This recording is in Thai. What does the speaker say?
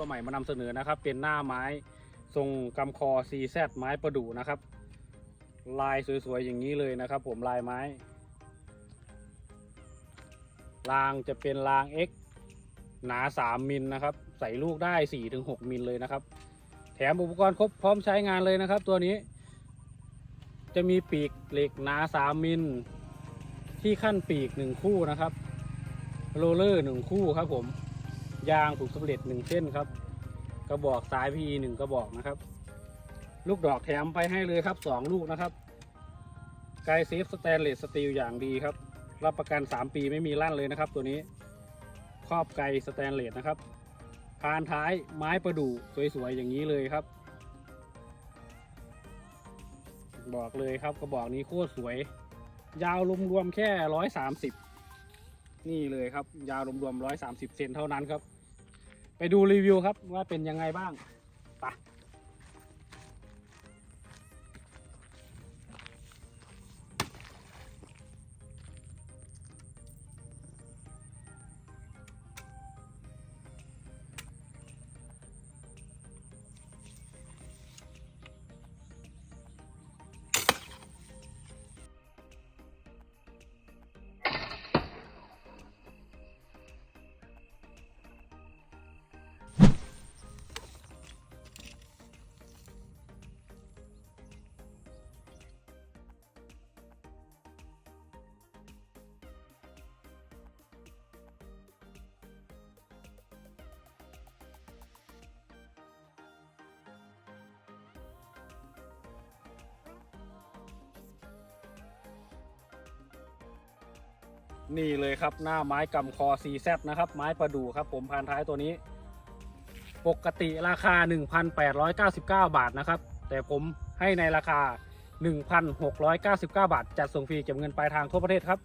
ตัวใหม่มานำเสนอนะครับ เป็นหน้าไม้ทรงกำคอ CZ ไม้ประดู่นะครับ ลายสวยๆอย่างนี้เลยนะครับ ผมลายไม้รางจะเป็นราง X หนา 3 มิลนะครับ ใส่ลูกได้ 4-6 มิลเลยนะครับ แถมอุปกรณ์ครบพร้อมใช้งานเลยนะครับ ตัวนี้ จะมีปีกเหล็กหนา 3 มิล ที่ขั้นปีก 1 คู่นะครับ โรลเลอร์ 1 คู่ครับผม ยางผูกสำเร็จ1เส้นครับ กระบอกสาย PE 1กระบอกนะครับ ลูกดอกแถมไปให้เลยครับ2ลูกนะครับไกเซฟสแตนเลสสตีลอย่างดีครับ รับประกัน 3 ปีไม่มีลั่นเลยนะครับ ตัวนี้ครอบไกสแตนเลสนะครับพานท้ายไม้ประดู่สวยๆอย่างนี้เลยครับ บอกเลยครับกระบอกนี้โคตรสวย ยาวรวมๆแค่ร้อยสามสิบ นี่เลยครับ ยาวรวมๆร้อยสามสิบเซนเท่านั้นครับ ไปดูรีวิวครับว่าเป็นยังไงบ้างไป นี่เลยครับหน้าไม้กำคอ CZ นะครับ ไม้ประดู่ครับ ผมพานท้ายตัวนี้ ปกติราคา 1,899 บาทนะครับ แต่ผมให้ในราคา 1,699 บาท จัดส่งฟรีเก็บเงินปลายทางทั่วประเทศครับ